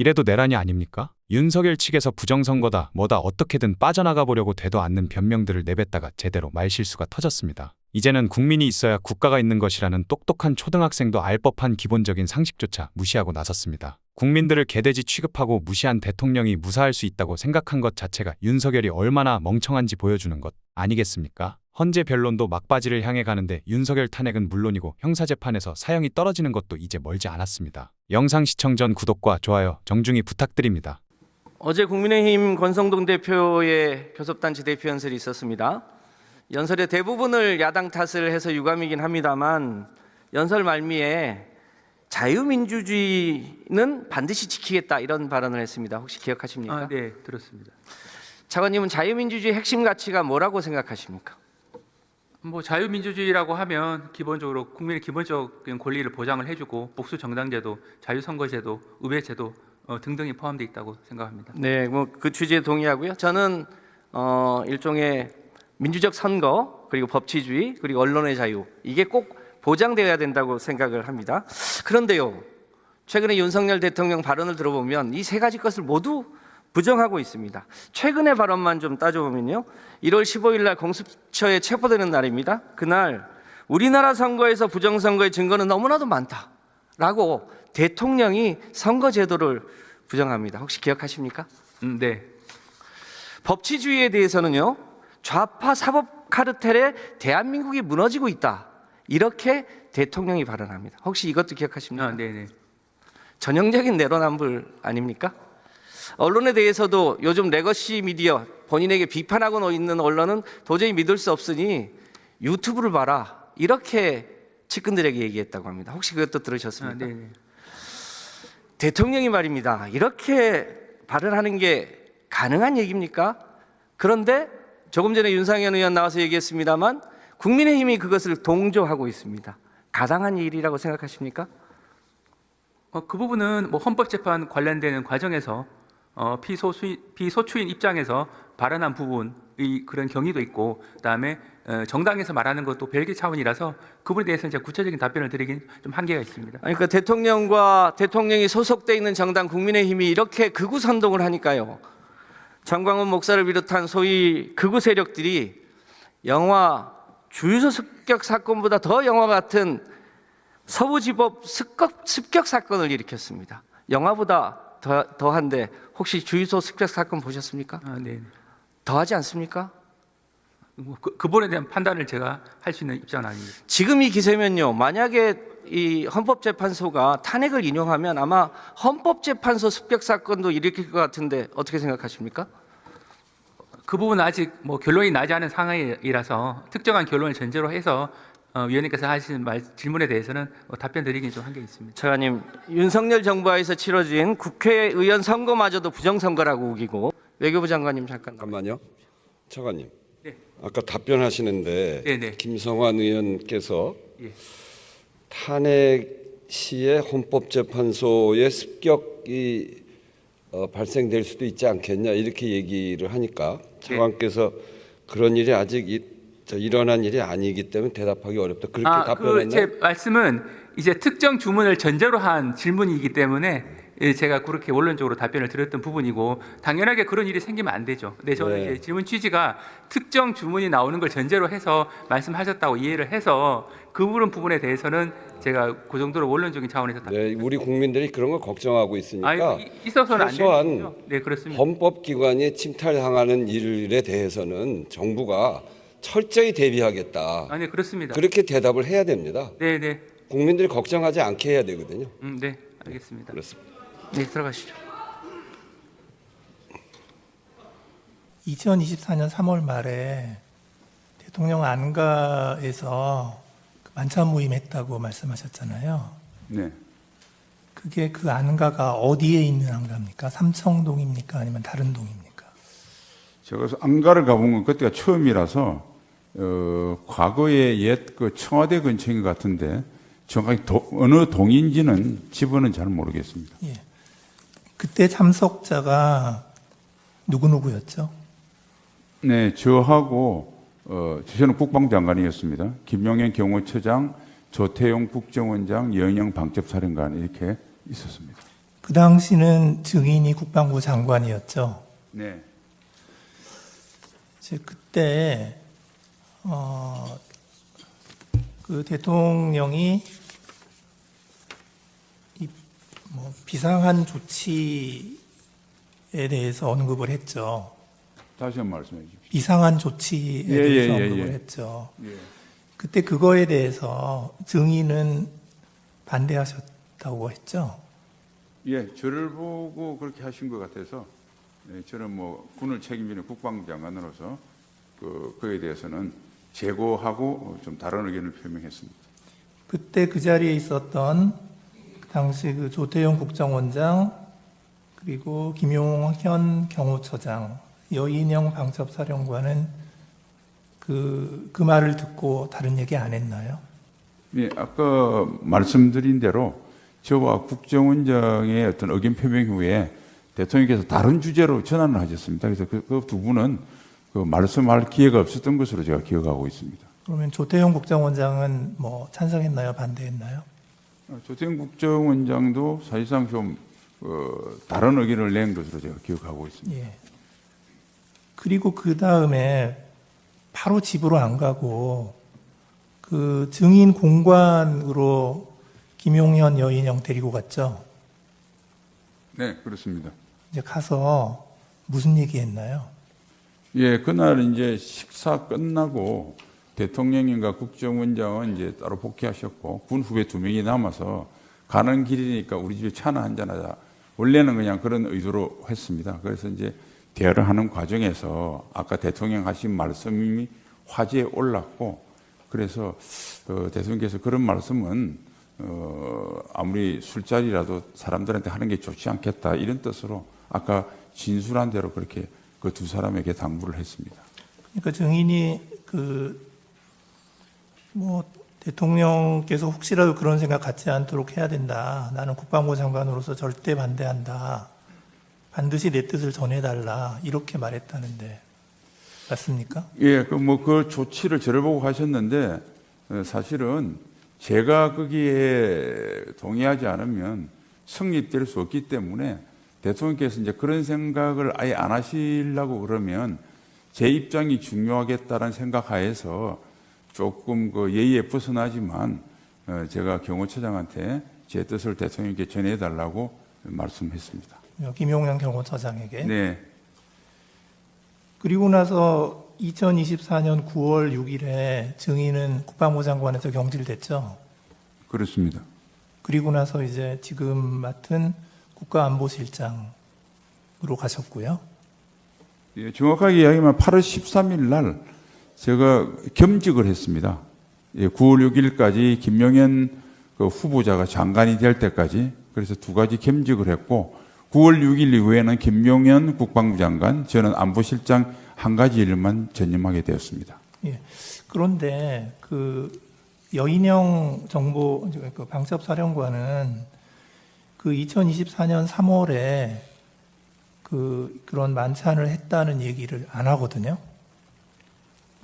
이래도 내란이 아닙니까? 윤석열 측에서 부정선거다 뭐다 어떻게든 빠져나가 보려고 되도 않는 변명들을 내뱉다가 제대로 말실수가 터졌습니다. 이제는 국민이 있어야 국가가 있는 것이라는 똑똑한 초등학생도 알 법한 기본적인 상식조차 무시하고 나섰습니다. 국민들을 개돼지 취급하고 무시한 대통령이 무사할 수 있다고 생각한 것 자체가 윤석열이 얼마나 멍청한지 보여주는 것 아니겠습니까? 헌재 변론도 막바지를 향해 가는데 윤석열 탄핵은 물론이고 형사재판에서 사형이 떨어지는 것도 이제 멀지 않았습니다. 영상 시청 전 구독과 좋아요 정중히 부탁드립니다. 어제 국민의힘 권성동 대표의 교섭단체 대표 연설이 있었습니다. 연설의 대부분을 야당 탓을 해서 유감이긴 합니다만 연설 말미에 자유민주주의는 반드시 지키겠다 이런 발언을 했습니다. 혹시 기억하십니까? 아, 네, 들었습니다. 차관님은 자유민주주의 핵심 가치가 뭐라고 생각하십니까? 뭐 자유민주주의라고 하면 기본적으로 국민의 기본적인 권리를 보장을 해주고 복수 정당제도, 자유선거제도, 의회제도 어, 등등이 포함되어 있다고 생각합니다. 네, 뭐 그 취지에 동의하고요. 저는 어, 일종의 민주적 선거 그리고 법치주의 그리고 언론의 자유 이게 꼭 보장되어야 된다고 생각을 합니다. 그런데요, 최근에 윤석열 대통령 발언을 들어보면 이 세 가지 것을 모두 부정하고 있습니다. 최근의 발언만 좀 따져보면요, 1월 15일 날 공수처에 체포되는 날입니다. 그날 우리나라 선거에서 부정선거의 증거는 너무나도 많다 라고 대통령이 선거제도를 부정합니다. 혹시 기억하십니까? 음, 네, 법치주의에 대해서는요 좌파 사법 카르텔에 대한민국이 무너지고 있다 이렇게 대통령이 발언합니다. 혹시 이것도 기억하십니까? 아, 네, 네. 전형적인 내로남불 아닙니까? 언론에 대해서도 요즘 레거시 미디어 본인에게 비판하고 있는 언론은 도저히 믿을 수 없으니 유튜브를 봐라 이렇게 측근들에게 얘기했다고 합니다. 혹시 그것도 아, 들으셨습니까? 네, 네. 대통령이 말입니다. 이렇게 발언하는 게 가능한 얘기입니까? 그런데 조금 전에 윤상현 의원 나와서 얘기했습니다만 국민의힘이 그것을 동조하고 있습니다. 가당한 일이라고 생각하십니까? 어, 그 부분은 뭐 헌법재판 관련되는 과정에서 어, 피소수 피소추인 입장에서 발언한 부분의 그런 경위도 있고 그다음에 어, 정당에서 말하는 것도 별개 차원이라서 그 부분에 대해서 이제 구체적인 답변을 드리긴 좀 한계가 있습니다. 아니, 그러니까 대통령과 대통령이 소속돼 있는 정당 국민의힘이 이렇게 극우 선동을 하니까요. 정광훈 목사를 비롯한 소위 극우 세력들이 영화 주유소 습격 사건보다 더 영화 같은 서부지법 습격, 습격 사건을 일으켰습니다. 영화보다 더, 더한데 혹시 주유소 습격 사건 보셨습니까? 아, 네. 더하지 않습니까? 뭐 그, 그 부분에 대한 판단을 제가 할 수 있는 입장은 아닙니다. 지금 이 기세면요. 만약에 이 헌법재판소가 탄핵을 인용하면 아마 헌법재판소 습격 사건도 일으킬 것 같은데 어떻게 생각하십니까? 그 부분은 아직 뭐 결론이 나지 않은 상황이라서 특정한 결론을 전제로 해서 어, 위원님께서 하신 말, 질문에 대해서는 뭐 답변 드리긴 좀 한계 있습니다. 차관님, 윤석열 정부하에서 치러진 국회의원 선거마저도 부정선거라고 우기고 외교부 장관님 잠깐 잠깐만요. 차관님. 네. 아까 답변하시는데 네, 네. 김성환 의원께서 예. 탄핵 시에 헌법재판소의 습격이 어, 발생될 수도 있지 않겠냐 이렇게 얘기를 하니까 차관께서 그런 일이 아직 이, 저, 일어난 일이 아니기 때문에 대답하기 어렵다 그렇게 아, 답변했나요? 그제 말씀은 이제 특정 주문을 전제로 한 질문이기 때문에 예, 제가 그렇게 원론적으로 답변을 드렸던 부분이고 당연하게 그런 일이 생기면 안 되죠. 네, 저는 네. 이제 질문 취지가 특정 주문이 나오는 걸 전제로 해서 말씀하셨다고 이해를 해서 그 부분 부분에 대해서는 제가 그 정도로 원론적인 차원에서 답. 네, 우리 국민들이 그런 걸 걱정하고 있으니까 아, 이- 있어서는 안 소소한 되는 거죠. 네, 그렇습니다. 헌법기관이 침탈당하는 일에 대해서는 정부가 철저히 대비하겠다. 아, 네, 그렇습니다. 그렇게 대답을 해야 됩니다. 네, 네, 국민들이 걱정하지 않게 해야 되거든요. 음, 네, 알겠습니다. 그렇습니다. 네, 들어가시죠. 2024년 3월 말에 대통령 안가에서 그 만찬 모임했다고 말씀하셨잖아요. 네. 그게 그 안가가 어디에 있는 안가입니까? 삼청동입니까? 아니면 다른 동입니까? 제가 안가를 가본 건 그때가 처음이라서 어, 과거에 옛 그 청와대 근처인 것 같은데 정확히 도- 어느 동인지는 집은 잘 모르겠습니다. 예. 그때 참석자가 누구누구였죠? 네, 저하고 어, 저는 국방장관이었습니다. 김용현 경호처장, 조태용 국정원장, 영영 방첩사령관 이렇게 있었습니다. 그 당시는 증인이 국방부 장관이었죠. 네. 이제 그때 어, 그 대통령이 이 뭐 비상한 조치에 대해서 언급을 했죠. 다시 한번 말씀해 주십시오. 비상한 조치에 예, 대해서 예, 예, 언급을 예. 했죠. 예. 그때 그거에 대해서 증인은 반대하셨다고 했죠. 예, 저를 보고 그렇게 하신 것 같아서 예, 저는 뭐 군을 책임지는 국방장관으로서 그 그에 대해서는 제고하고 좀 다른 의견을 표명했습니다. 그때 그 자리에 있었던 그 당시 그 조태용 국정원장 그리고 김용현 경호처장 여인영 방첩사령관은 그, 그 말을 듣고 다른 얘기 안 했나요? 예, 아까 말씀드린 대로 저와 국정원장의 어떤 의견 표명 후에 대통령께서 다른 주제로 전환을 하셨습니다. 그래서 그 두 분은 그 말씀할 기회가 없었던 것으로 제가 기억하고 있습니다. 그러면 조태용 국정원장은 뭐 찬성했나요? 반대했나요? 어, 조태영 국정원장도 사실상 좀 어, 다른 의견을 낸 것으로 제가 기억하고 있습니다. 예. 그리고 그 다음에 바로 집으로 안 가고 그 증인 공관으로 김용현 여인영 데리고 갔죠. 네, 그렇습니다. 이제 가서 무슨 얘기 했나요? 예, 그날 이제 식사 끝나고 대통령인가 국정원장은 이제 따로 복귀하셨고 군 후배 두 명이 남아서 가는 길이니까 우리 집에 차나 한잔 하자. 원래는 그냥 그런 의도로 했습니다. 그래서 이제 대화를 하는 과정에서 아까 대통령 하신 말씀이 화제에 올랐고 그래서 어, 대통령께서 그런 말씀은 어, 아무리 술자리라도 사람들한테 하는 게 좋지 않겠다 이런 뜻으로 아까 진술한 대로 그렇게 그 두 사람에게 당부를 했습니다. 그러니까 증인이 그 뭐 대통령께서 혹시라도 그런 생각 갖지 않도록 해야 된다. 나는 국방부 장관으로서 절대 반대한다. 반드시 내 뜻을 전해달라. 이렇게 말했다는데 맞습니까? 예, 그 뭐 그 조치를 저를 보고 하셨는데 어, 사실은 제가 거기에 동의하지 않으면 성립될 수 없기 때문에 대통령께서 이제 그런 생각을 아예 안 하시려고 그러면 제 입장이 중요하겠다는 생각하에서 조금 그 예의에 벗어나지만 어, 제가 경호처장한테 제 뜻을 대통령께 전해달라고 말씀했습니다. 김용현 경호처장에게. 네, 그리고 나서 2024년 9월 6일에 증인은 국방부 장관에서 경질됐죠. 그렇습니다. 그리고 나서 이제 지금 맡은 국가안보실장으로 가셨고요. 예, 정확하게 이야기하면 8월 13일 날 제가 겸직을 했습니다. 예, 9월 6일까지 김용현 그 후보자가 장관이 될 때까지 그래서 두 가지 겸직을 했고 9월 6일 이후에는 김용현 국방부 장관, 저는 안보실장 한 가지 일만 전념하게 되었습니다. 예. 그런데 그 여인영 정보 그 방첩 사령관은 그 2024년 3월에 그 그런 만찬을 했다는 얘기를 안 하거든요.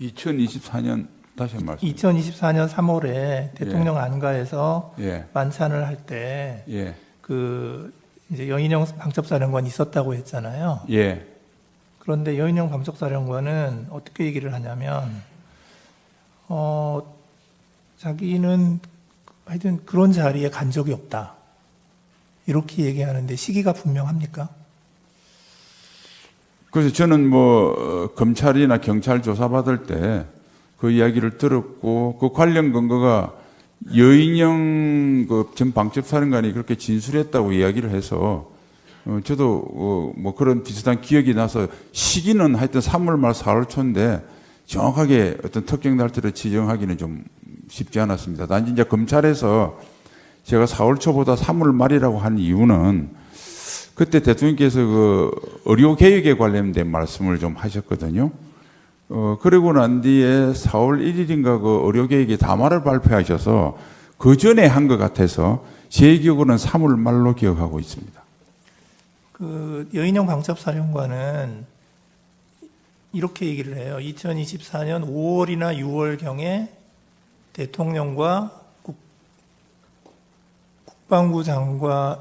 2024년 다시 한 말씀. 2024년 3월에 대통령 안가에서 예, 만찬을 할때 예, 그 이제 여인영 방첩사령관이 있었다고 했잖아요. 예. 그런데 여인영 방첩사령관은 어떻게 얘기를 하냐면 어 자기는 하여튼 그런 자리에 간 적이 없다. 이렇게 얘기하는데 시기가 분명합니까? 그래서 저는 뭐 어, 검찰이나 경찰 조사받을 때 그 이야기를 들었고 그 관련 근거가 여인영 그 전 방첩사령관이 그렇게 진술했다고 이야기를 해서 어, 저도 어, 뭐 그런 비슷한 기억이 나서 시기는 하여튼 3월 말 4월 초인데 정확하게 어떤 특정 날짜를 지정하기는 좀 쉽지 않았습니다. 단지 이제 검찰에서 제가 4월 초보다 3월 말이라고 한 이유는 그때 대통령께서 그 의료 개혁에 관련된 말씀을 좀 하셨거든요. 어, 그리고 난 뒤에 4월 1일인가 그 의료 개혁의 담화를 발표하셔서 그 전에 한 것 같아서 제 기억으로는 3월 말로 기억하고 있습니다. 그 여인영 방첩사령관은 이렇게 얘기를 해요. 2024년 5월이나 6월경에 대통령과 국, 국방부 장관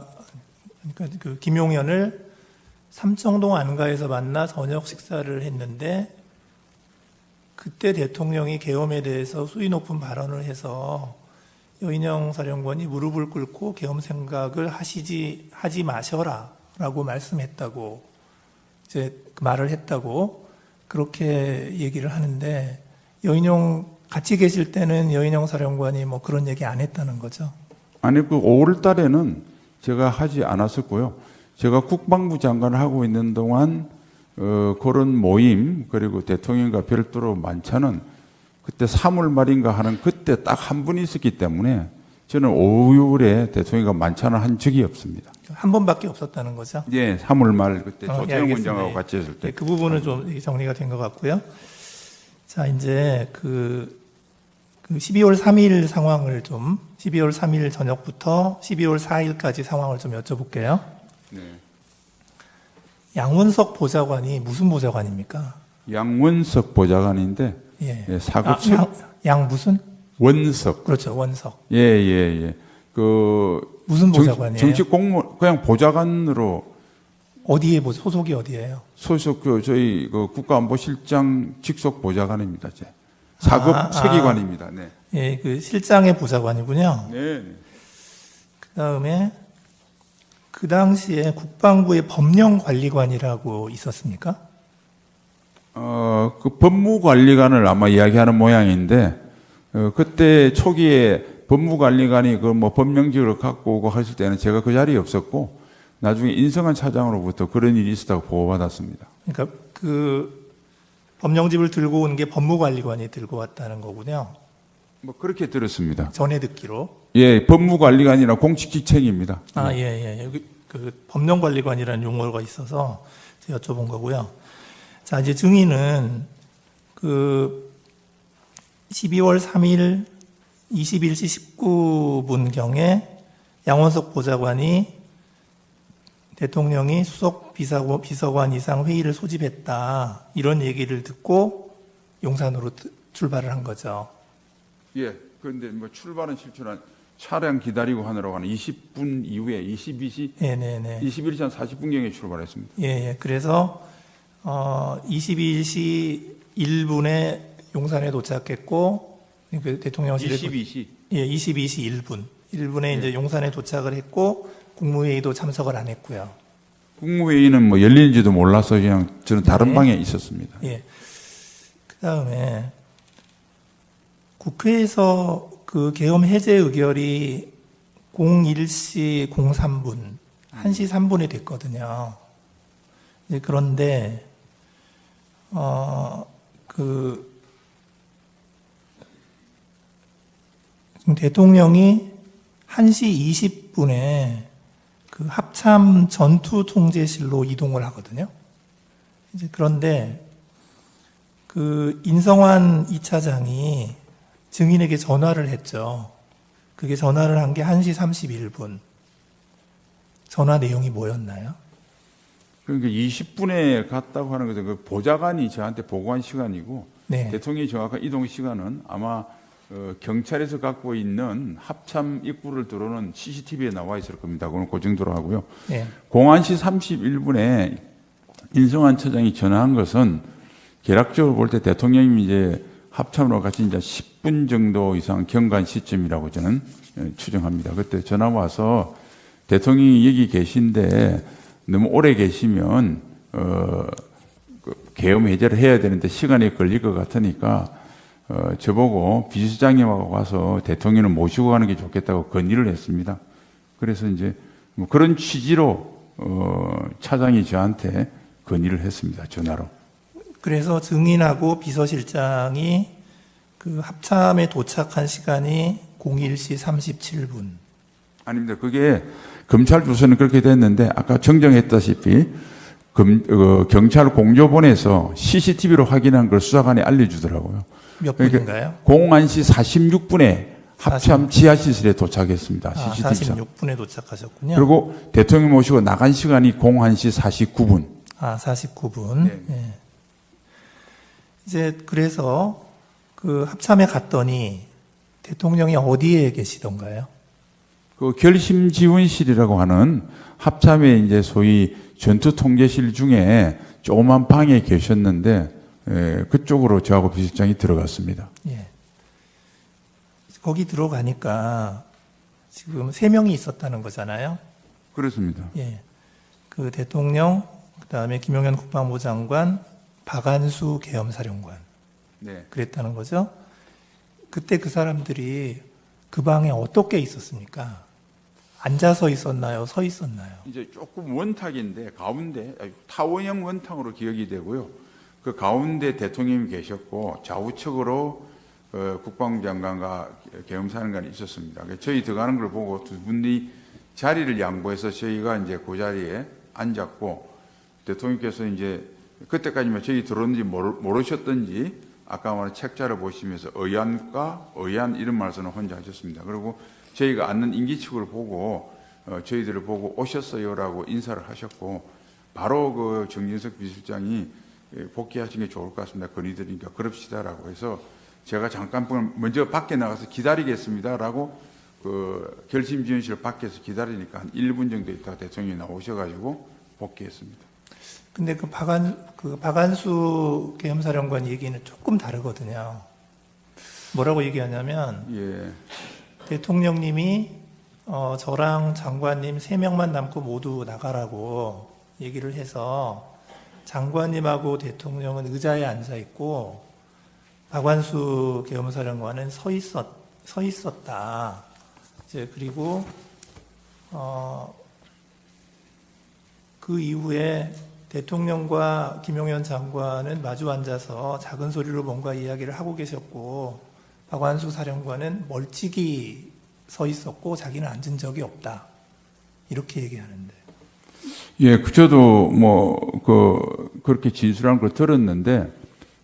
그러니까 그 김용현을 삼청동 안가에서 만나 저녁 식사를 했는데 그때 대통령이 계엄에 대해서 수위 높은 발언을 해서 여인영 사령관이 무릎을 꿇고 계엄 생각을 하시지 하지 마셔라라고 말씀했다고 이제 그 말을 했다고 그렇게 얘기를 하는데 여인영 같이 계실 때는 여인영 사령관이 뭐 그런 얘기 안 했다는 거죠. 아니 그 5월 달에는 제가 하지 않았었고요. 제가 국방부 장관을 하고 있는 동안 어, 그런 모임 그리고 대통령과 별도로 만찬은 그때 3월 말인가 하는 그때 딱 한 분 있었기 때문에 저는 5월에 대통령과 만찬을 한 적이 없습니다. 한 번밖에 없었다는 거죠. 예, 3월 말 그때 어, 예. 원장하고 예. 같이 했을 때 네, 그 부분은 좀 정리가 된 것 같고요. 자, 이제 그, 그 12월 3일 상황을 좀, 12월 3일 저녁부터 12월 4일까지 상황을 좀 여쭤볼게요. 네. 양원석 보좌관이 무슨 보좌관입니까? 양원석 보좌관인데 예. 예, 아, 사급처 양, 양 무슨? 원석 그렇죠, 원석. 예, 예, 예. 그 무슨 정- 보좌관이에요? 정식 공무 그냥 보좌관으로 어디에, 보- 소속이 어디예요? 소속 그 저희 그 국가안보실장 직속 보좌관입니다. 제 사급 아, 아. 서기관입니다. 네. 예, 그 실장의 보좌관이군요. 네. 그 다음에 그 당시에 국방부의 법령관리관이라고 있었습니까? 어, 그 법무관리관을 아마 이야기하는 모양인데 어, 그때 초기에 법무관리관이 그 뭐 법령직을 갖고 오고 했을 때는 제가 그 자리에 없었고 나중에 인성한 차장으로부터 그런 일이 있었다고 보고받았습니다. 그러니까 그 법령집을 들고 온 게 법무관리관이 들고 왔다는 거군요. 뭐 그렇게 들었습니다. 전에 듣기로. 예, 법무관리관이나 공직지책입니다. 아, 예, 예. 여기 그 법령관리관이라는 용어가 있어서 여쭤본 거고요. 자, 이제 증인은 그 12월 3일 21시 19분경에 양원석 보좌관이 대통령이 수석 비서관, 비서관 이상 회의를 소집했다. 이런 얘기를 듣고 용산으로 트- 출발을 한 거죠. 예. 그런데 뭐 출발은 실출한 차량 기다리고 하느라고 하는 20분 이후에 22시 네 네 네. 21시 한 40분경에 출발했습니다. 예, 예. 그래서 어, 22시 1분에 용산에 도착했고 그 대통령실에 22시. 예, 22시 1분. 1분에 이제 용산에 도착을 했고 국무회의도 참석을 안 했고요. 국무회의는 뭐 열리는지도 몰라서 그냥 저는 다른 네. 방에 있었습니다. 예. 그다음에 국회에서 그 계엄 해제 의결이 01시 03분, 1시 3분이 됐거든요. 그런데 어, 그 대통령이 1시 20분에 그 합참 전투 통제실로 이동을 하거든요. 이제 그런데 그 인성환 2차장이 증인에게 전화를 했죠. 그게 전화를 한 게 1시 31분. 전화 내용이 뭐였나요? 그러니까 20분에 갔다고 하는 것은 그 보좌관이 저한테 보고한 시간이고 네. 대통령이 정확한 이동 시간은 아마 어, 경찰에서 갖고 있는 합참 입구를 들어오는 CCTV에 나와 있을 겁니다. 그건 그 정도로 하고요. 네. 공안시 31분에 인성환 처장이 전화한 것은 계략적으로 볼 때 대통령이 이제 합참으로 같이 이제 10분 정도 이상 경관 시점이라고 저는 어, 추정합니다. 그때 전화 와서 대통령이 여기 계신데 너무 오래 계시면 어, 그 계엄 해제를 해야 되는데 시간이 걸릴 것 같으니까 어, 저보고 비서장님하고 가서 대통령을 모시고 가는 게 좋겠다고 건의를 했습니다. 그래서 이제 뭐 그런 취지로 어, 차장이 저한테 건의를 했습니다. 전화로. 그래서 증인하고 비서실장이 그 합참에 도착한 시간이 01시 37분. 아닙니다. 그게 검찰 조서는 그렇게 됐는데 아까 정정했다시피 검, 어, 경찰 공조본에서 CCTV로 확인한 걸 수사관이 알려주더라고요. 몇 그러니까 분인가요? 공안시 46분에 합참 지하시설에 도착했습니다. 아, CCTV상. 46분에 도착하셨군요. 그리고 대통령 모시고 나간 시간이 공안시 49분. 아, 49분. 네. 예. 이제 그래서 그 합참에 갔더니 대통령이 어디에 계시던가요? 그 결심 지원실이라고 하는 합참에 이제 소위 전투 통제실 중에 조그만 방에 계셨는데 에, 그쪽으로 저하고 비서실장이 들어갔습니다. 예. 거기 들어가니까 지금 세 명이 있었다는 거잖아요. 그렇습니다. 예. 그 대통령, 그 다음에 김용현 국방부 장관, 박안수 계엄사령관 네. 그랬다는 거죠. 그때 그 사람들이 그 방에 어떻게 있었습니까? 앉아서 있었나요? 서 있었나요? 이제 조금 원탁인데 가운데 타원형 원탁으로 기억이 되고요. 그 가운데 대통령이 계셨고 좌우측으로 어, 국방부 장관과 계엄사령관이 있었습니다. 저희 들어가는 걸 보고 두 분이 자리를 양보해서 저희가 이제 그 자리에 앉았고 대통령께서 이제 그때까지만 저희 모르, 모르셨던지 아까 말한 책자를 보시면서 의안과 의안 이런 말씀을 혼자 하셨습니다. 그리고 저희가 앉는 임기측을 보고 어, 저희들을 보고 오셨어요라고 인사를 하셨고 바로 그 정진석 비서실장이 예, 복귀하신 게 좋을 것 같습니다. 건의드리니까 그럽시다라고 해서 제가 잠깐 먼저 밖에 나가서 기다리겠습니다라고 그 결심 지원실 밖에서 기다리니까 한 1분 정도 있다가 대통령이 나오셔가지고 복귀했습니다. 근데 그 박안 그 박안수 계엄사령관 얘기는 조금 다르거든요. 뭐라고 얘기하냐면 예. 대통령님이 어, 저랑 장관님 세 명만 남고 모두 나가라고 얘기를 해서 장관님하고 대통령은 의자에 앉아 있고 박완수 계엄사령관은 서 있었 서 있었다. 이제 그리고 어, 그 이후에 대통령과 김용현 장관은 마주 앉아서 작은 소리로 뭔가 이야기를 하고 계셨고 박완수 사령관은 멀찍이 서 있었고 자기는 앉은 적이 없다. 이렇게 얘기하는데. 예, 그 저도 뭐, 그, 그렇게 진술한 걸 들었는데,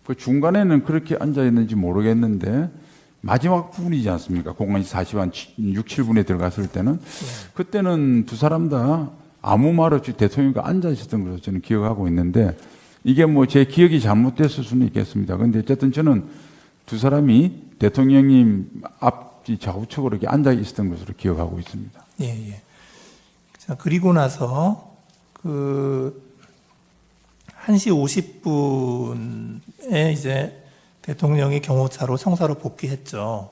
그 중간에는 그렇게 앉아 있는지 모르겠는데, 마지막 부분이지 않습니까? 공간이 40한 6, 7분에 들어갔을 때는. 그때는 두 사람 다 아무 말 없이 대통령과 앉아 있었던 것으로 저는 기억하고 있는데, 이게 뭐 제 기억이 잘못됐을 수는 있겠습니다. 근데 어쨌든 저는 두 사람이 대통령님 앞뒤 좌우측으로 이렇게 앉아 있었던 것으로 기억하고 있습니다. 예, 예. 자, 그리고 나서 그 1시 50분에 이제 대통령이 경호차로 청사로 복귀했죠.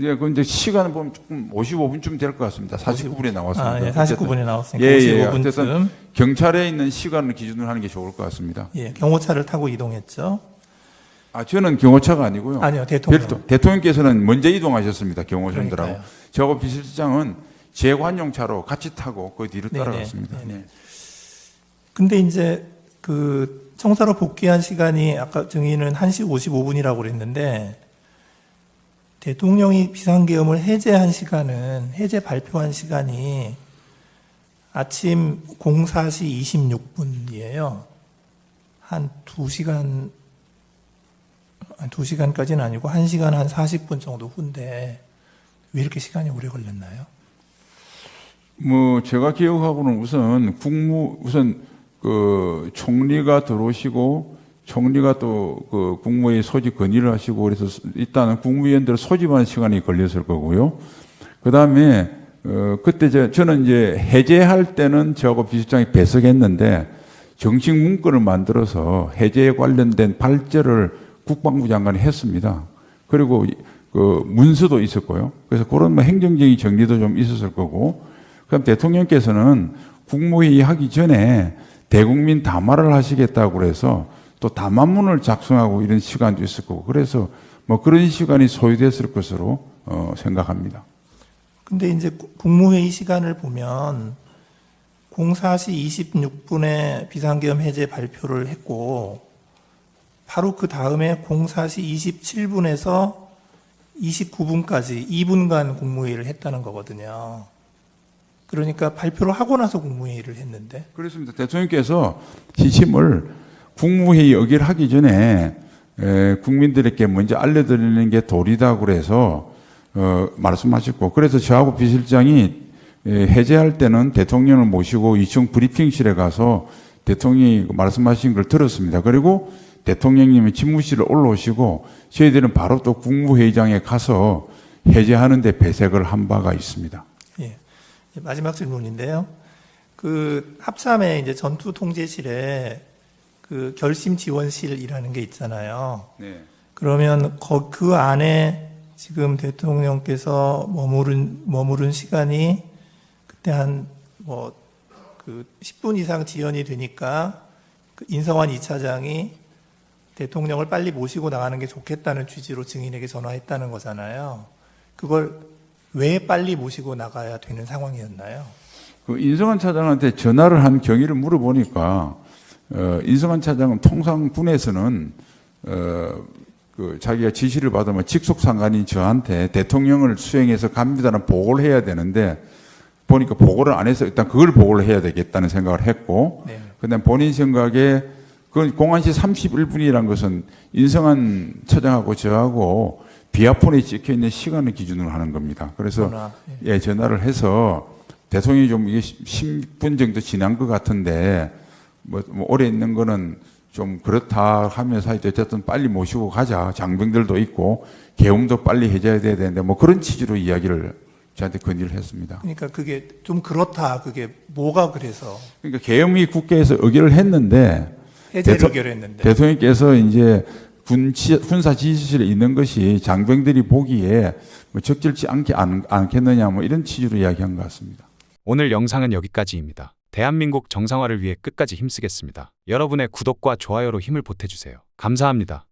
예, 그 이제 시간을 보면 조금 55분쯤 될 것 같습니다. 49분에 나왔습니다. 아, 예, 어쨌든 49분에 나왔으니까 예, 예, 어쨌든 55분쯤 경찰에 있는 시간을 기준으로 하는 게 좋을 것 같습니다. 예, 경호차를 타고 이동했죠. 아, 저는 경호차가 아니고요. 아니요, 대통령. 별도, 대통령께서는 먼저 이동하셨습니다. 경호선들하고. 저하고 비서실장은 재관용차로 같이 타고 그 네네, 따라갔습니다. 네네. 네. 근데 이제 그 청사로 복귀한 시간이 아까 증인은 1시 55분이라고 그랬는데 대통령이 비상계엄을 해제한 시간은 해제 발표한 시간이 아침 04시 26분이에요. 한 2시간 한 2시간까지는 아니고 1시간 한 40분 정도 후인데 왜 이렇게 시간이 오래 걸렸나요? 뭐 제가 기억하고는 우선 국무 우선 그 총리가 들어오시고 총리가 또 그 국무회의 소집 건의를 하시고 그래서 일단은 국무위원들 소집하는 시간이 걸렸을 거고요. 그 다음에 어 그때 저, 저는 이제 해제할 때는 저하고 비서장이 배석했는데 정식 문건을 만들어서 해제에 관련된 발제를 국방부 장관이 했습니다. 그리고 이- 그 문서도 있었고요. 그래서 그런 뭐 행정적인 정리도 좀 있었을 거고 그럼 대통령께서는 국무회의 하기 전에 대국민 담화를 하시겠다고 그래서 또 담화문을 작성하고 이런 시간도 있을 거고 그래서 뭐 그런 시간이 소요됐을 것으로 어, 생각합니다. 근데 이제 구- 국무회의 시간을 보면 04시 26분에 비상계엄 해제 발표를 했고 바로 그 다음에 04시 27분에서 29분까지 2분간 국무회의를 했다는 거거든요. 그러니까 발표를 하고 나서 국무회의를 했는데 그렇습니다. 대통령께서 지침을 국무회의 의결하기 전에 에, 국민들에게 먼저 알려드리는 게 도리다 그래서 어, 말씀하셨고 그래서 저하고 비실장이 에, 해제할 때는 대통령을 모시고 2층 브리핑실에 가서 대통령이 말씀하신 걸 들었습니다. 그리고 대통령님이 집무실에 올라오시고 저희들은 바로 또 국무회의장에 가서 해제하는 데 배색을 한 바가 있습니다. 예. 마지막 질문인데요. 그 합참에 이제 전투 통제실에 그 결심 지원실이라는 게 있잖아요. 네. 그러면 거- 그 안에 지금 대통령께서 머무른 머무른 시간이 그때 한뭐그 10분 이상 지연이 되니까 그 인성환 2차장이 대통령을 빨리 모시고 나가는 게 좋겠다는 취지로 증인에게 전화했다는 거잖아요. 그걸 왜 빨리 모시고 나가야 되는 상황이었나요? 그 인성환 차장한테 전화를 한 경위를 물어보니까 어, 인성환 차장은 통상 군에서는 어, 그 자기가 지시를 받으면 직속 상관인 저한테 대통령을 수행해서 갑니다는 보고를 해야 되는데 보니까 보고를 안 해서 일단 그걸 보고를 해야 되겠다는 생각을 했고 네. 그다음 본인 생각에 그 공안시 31분이란 것은 인성한 차장하고 저하고 비아폰에 찍혀 있는 시간을 기준으로 하는 겁니다. 그래서 전화, 예, 전화를 해서 대통령이 좀 이게 10분 정도 지난 것 같은데 뭐, 뭐 오래 있는 거는 좀 그렇다 하면서 하여튼 어쨌든 빨리 모시고 가자. 장병들도 있고 계엄도 빨리 해줘야 돼야 되는데 뭐 그런 취지로 이야기를 저한테 건의를 했습니다. 그러니까 그게 좀 그렇다. 그게 뭐가 그래서 그러니까 계엄이 국회에서 의결을 했는데 해제를 대통- 결했는데 대통령께서 이제 군 지- 군사 지휘실에 있는 것이 장병들이 보기에 뭐 적절치 않게 않, 않겠느냐 뭐 이런 취지로 이야기한 것 같습니다. 오늘 영상은 여기까지입니다. 대한민국 정상화를 위해 끝까지 힘쓰겠습니다. 여러분의 구독과 좋아요로 힘을 보태주세요. 감사합니다.